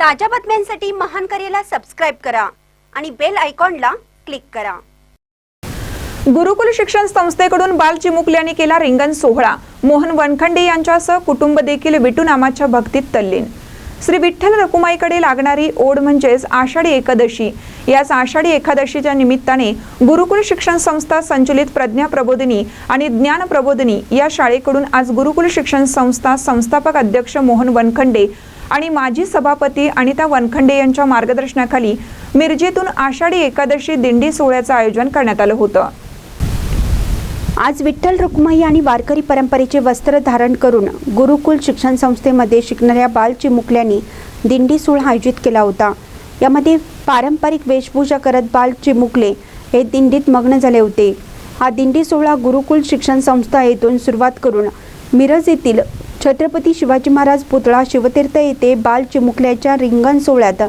ताज्या बातम्यांसाठी महान करेला सबस्क्राईब करा आणि बेल आयकॉनला क्लिक करा. गुरुकुल शिक्षण संस्थेकडून बाल चिमुकल्याने केला रिंगण सोहळा. मोहन वनखंडे यांच्यासह कुटुंब देखील विटू नामाच्या भक्तीत तल्लीन. श्री विठ्ठल रकुमाईकडे लागणारी ओढ म्हणजेच आषाढी एकादशी. याच आषाढी एकादशीच्या निमित्ताने गुरुकुल शिक्षण संस्था संचलित प्रज्ञा प्रबोधिनी आणि ज्ञान प्रबोधिनी या शाळेकडून आज गुरुकुल शिक्षण संस्था संस्थापक अध्यक्ष मोहन वनखंडे आणि माजी सभापती अनिता वनखंडे यांच्या मार्गदर्शनाखाली मिरजेतून आषाढी एकादशी दिंडी सोहळ्याचं आयोजन करण्यात आलं होतं. आज विठ्ठल रुक्माई आणि वारकरी परंपरेचे वस्त्र धारण करून गुरुकुल शिक्षण संस्थेमध्ये शिकणाऱ्या बाल चिमुकल्यांनी दिंडी सोहळा आयोजित केला होता. यामध्ये पारंपरिक वेशभूषा करत बाल चिमुकले हे दिंडीत मग्न झाले होते. हा दिंडी सोहळा गुरुकुल शिक्षण संस्था येथून सुरुवात करून मिरज येथील छत्रपती शिवाजी महाराज पुतळा शिवतीर्थ येथे बाल चिमुकल्याच्या रिंगण सोहळ्यात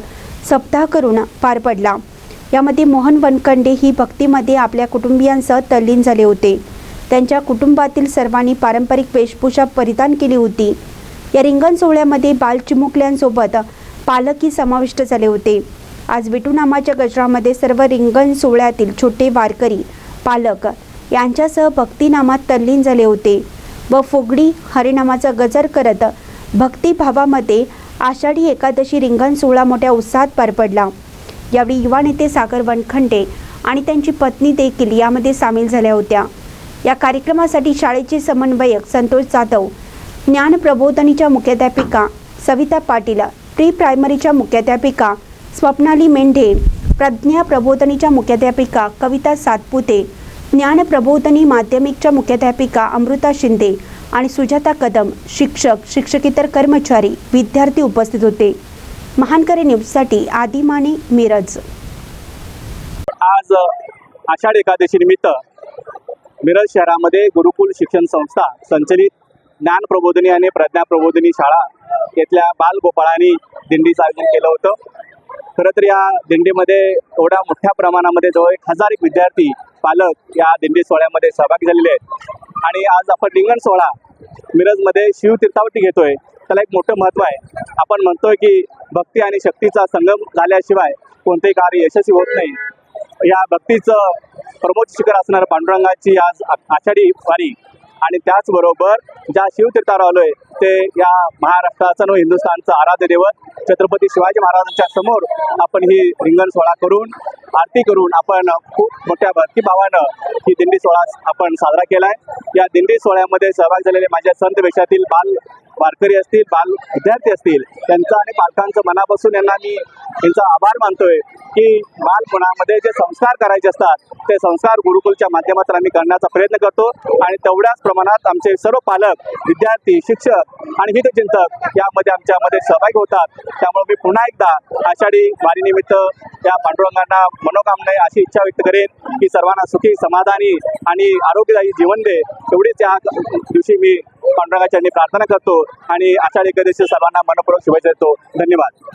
सप्ताह करून पार पडला. यामध्ये मोहन वनखंडे ही भक्तीमध्ये आपल्या कुटुंबियांसह तल्लीन झाले होते. त्यांच्या कुटुंबातील सर्वांनी पारंपरिक वेशभूषा परिधान केली होती. या रिंगण सोहळ्यामध्ये बाल चिमुकल्यांसोबत पालकही समाविष्ट झाले होते. आज विटू नामाच्या गजरामध्ये सर्व रिंगण सोहळ्यातील छोटे वारकरी पालक यांच्यासह भक्तिनामात तल्लीन झाले होते. व फुगडी हरिनामाचा गजर करत भक्तिभावामध्ये आषाढी एकादशी रिंगण सोहळा मोठ्या उत्साहात पार पडला. यावेळी युवा नेते सागर वनखंडे आणि त्यांची पत्नी देखील यामध्ये सामील झाल्या होत्या. या कार्यक्रमासाठी शाळेचे समन्वयक संतोष जाधव ज्ञान प्रबोधनीच्या मुख्याध्यापिका सविता पाटील प्री प्रायमरीच्या मुख्याध्यापिका स्वप्नाली मेंढे प्रज्ञा प्रबोधनीच्या मुख्याध्यापिका कविता सातपुते ज्ञान प्रबोधनी माध्यमिकच्या मुख्याध्यापिका अमृता शिंदे आणि सुजाता कदम शिक्षक शिक्षकेतर कर्मचारी विद्यार्थी उपस्थित होते. महानकरी न्यूजसाठी आदी माने मिरज. आज आषाढ एकादशी निमित्त मिरज शहरामध्ये गुरुकुल शिक्षण संस्था संचलित ज्ञान प्रबोधनी आणि प्रज्ञा प्रबोधनी शाळा येथल्या बालगोपाळांनी दिंडीचं आयोजन केलं होतं. खरं तर या दिंडीमध्ये एवढ्या मोठ्या प्रमाणामध्ये जवळ एक हजार एक विद्यार्थी पालक या दिंडी सोहळ्यामध्ये सहभागी झालेले आहेत. आणि आज आपण रिंगण सोहळा मिरजमध्ये शिवतीर्थावटी घेतोय. त्याला एक मोठं महत्त्व आहे. आपण म्हणतोय की भक्ती आणि शक्तीचा संगम झाल्याशिवाय कोणतेही कार्य यशस्वी होत नाही. या भक्तीचं प्रमोद शिखर असणाऱ्या पांडुरंगाची आज आषाढी वारी. आणि त्याचबरोबर ज्या शिवतीर्थावर आलोय ते या महाराष्ट्राचं व हिंदुस्थानचं आराध्य दैवत छत्रपती शिवाजी महाराजांच्या समोर आपण ही रिंगण सोहळा करून आरती करून आपण खूप मोठ्या भक्तिभावानं ही दिंडी सोहळा आपण साजरा केलाय. या दिंडी सोहळ्यामध्ये सहभाग झालेले माझ्या संत वेशातील बाल वारकरी असतील बाल विद्यार्थी असतील त्यांचा आणि पालकांचं मनापासून यांना मी यांचा आभार मानतोय की बालपणामध्ये जे संस्कार करायचे असतात ते संस्कार गुरुकुलच्या माध्यमातून आम्ही करण्याचा प्रयत्न करतो. आणि तेवढ्याच प्रमाणात आमचे सर्व पालक विद्यार्थी शिक्षक आणि हितचिंतक यामध्ये आमच्यामध्ये सहभागी होतात. त्यामुळे मी पुन्हा एकदा आषाढी वारीनिमित्त या पांडुरंगांना मनोकामने अशी इच्छा व्यक्त करेन की सर्वांना सुखी समाधानी आणि आरोग्यदायी जीवन दे. एवढीच या दिवशी मी पांडुरंगाच्या प्रार्थना करतो आणि आषाढी एकादशी सर्वांना मनपूर्वक शुभेच्छा देतो. धन्यवाद.